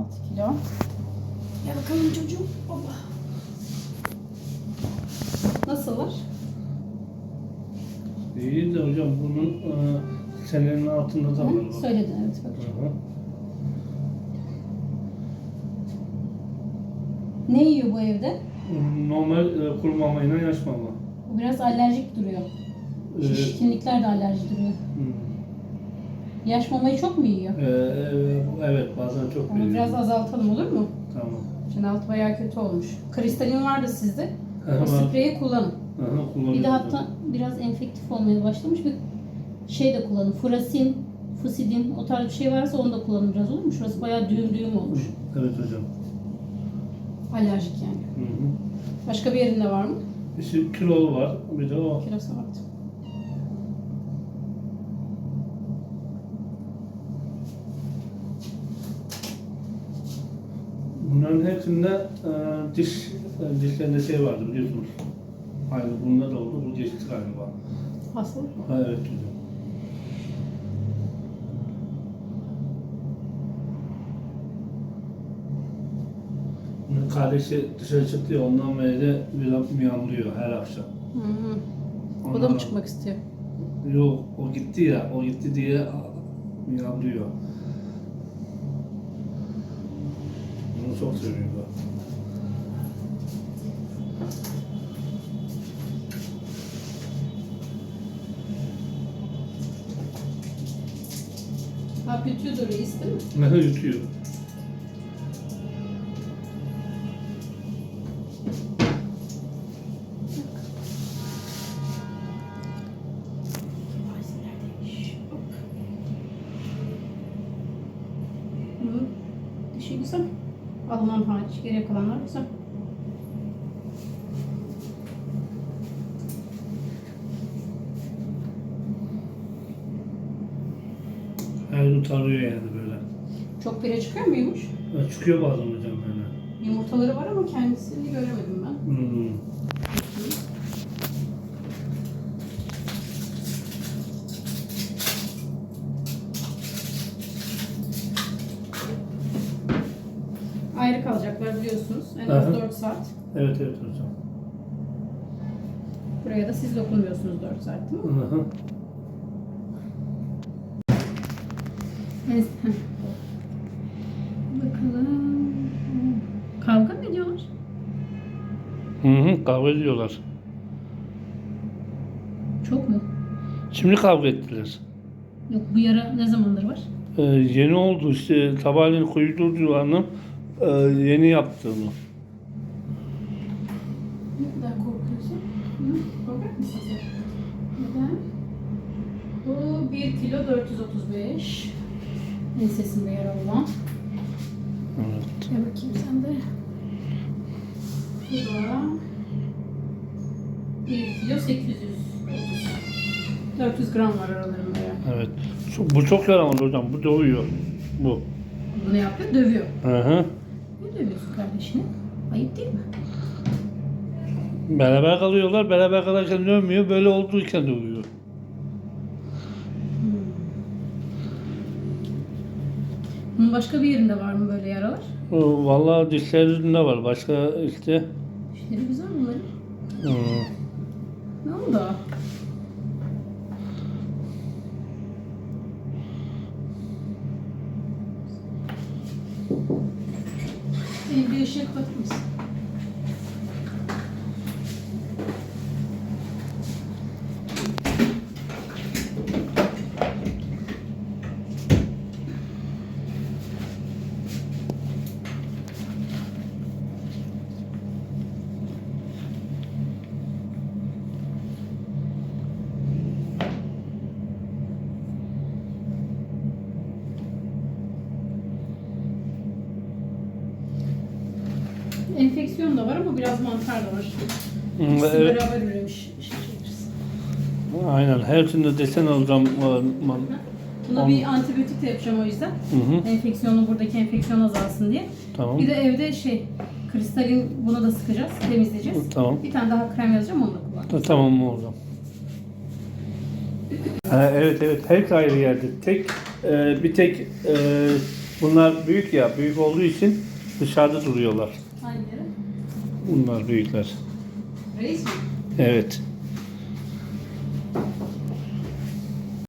6 kilo. Gel bakalım çocuğum. Baba. Nasıllar? İyi de hocam bunun e, senenin altında da var. Hı? Söyledin evet bak. Hı hı. Ne yiyor bu evde? Normal e, kuru mamayla yaş mama. Bu biraz alerjik duruyor. Şişkinlikler de alerji duruyor. hı. Yaş mamayı çok mu yiyor? E, e, evet bazen çok Onu biraz azaltalım olur mu? Tamam. Şimdi altı bayağı kötü olmuş. Kristalin vardı sizde. O spreyi kullanın. Kullanıyorum. Bir de hatta biraz enfektif olmaya başlamış bir şey de kullanın. Furasin, fusidin o tarz bir şey varsa onu da kullanın biraz olur mu? Şurası bayağı düğüm düğüm olmuş. Evet hocam. Alerjik yani. Hı hı. Başka bir yerinde var mı? İşte kilolu var. Bir de o. Kilosa baktım. Bunların hepsinde e, diş e, dişlerinde şey vardı biliyorsunuz. Aynı bunda da oldu. Bu geçti galiba. Hastalık mı? Ha, evet hocam. Bunun kardeşi dışarı çıktı ya ondan beri de biraz miyavlıyor her akşam. Hı hı. O da Ondan- mı çıkmak istiyor? Yok o gitti ya o gitti diye miyavlıyor. Bunu çok seviyor bu. Ha yutuyordur reis değil mi? Ne yutuyor. Hı. Dişi güzel. Alınan hariç geriye kalanlar güzel. Her gün tarıyor yani böyle. Çok pire çıkıyor muymuş? Ya çıkıyor bazen hocam böyle. Yumurtaları var ama kendisini göremedim ben. Hmm. Ayrı kalacaklar biliyorsunuz. En az Aha. 4 saat. Evet evet hocam. Buraya da siz dokunmuyorsunuz 4 saat değil mi? Hı hı. Evet. Bakalım. Kavga mı ediyorlar? Hı hı kavga ediyorlar. Çok mu? Şimdi kavga ettiler. Yok bu yara ne zamandır var? Ee, yeni oldu işte sabahleyin kuyudurdu annem ee, yeni yaptı onu. Ne kadar korkuyorsun? Hı? Korkak mısın sen? Neden? Bu 1 kilo 435. Ensesinde yara olan. Evet. Gel bakayım sen de. Bu da 1 kilo 830. 400 gram var aralarında ya. Evet. Bu çok yaramaz hocam. Bu dövüyor. Bu. Bu ne yapıyor? Dövüyor. Hı hı. Ne dövüyorsun kardeşini? Ayıp değil mi? Beraber kalıyorlar. Beraber kalırken dövmüyor. Böyle olduğuyken dövüyor. Bunun başka bir yerinde var mı böyle yaralar? O, Vallahi dişlerinde var. Başka işte. İşleri güzel bunların. hı, Ne oldu? Benim bir Enfeksiyon da var ama biraz mantar da var. İkisi evet. beraber üremiş. Aynen. Hepsinde desen alacağım. Buna bir antibiyotik de yapacağım o yüzden. Hı hı. Enfeksiyonu buradaki enfeksiyon azalsın diye. Tamam. Bir de evde şey kristalin bunu da sıkacağız, temizleyeceğiz. Tamam. Bir tane daha krem yazacağım onu da kullan. Ta- Tamam mı hocam? Ha, evet evet hepsi ayrı yerde. Tek e, bir tek e, Bunlar büyük ya. Büyük olduğu için dışarıda duruyorlar. Hangileri? Bunlar büyükler. Reis mi? Evet.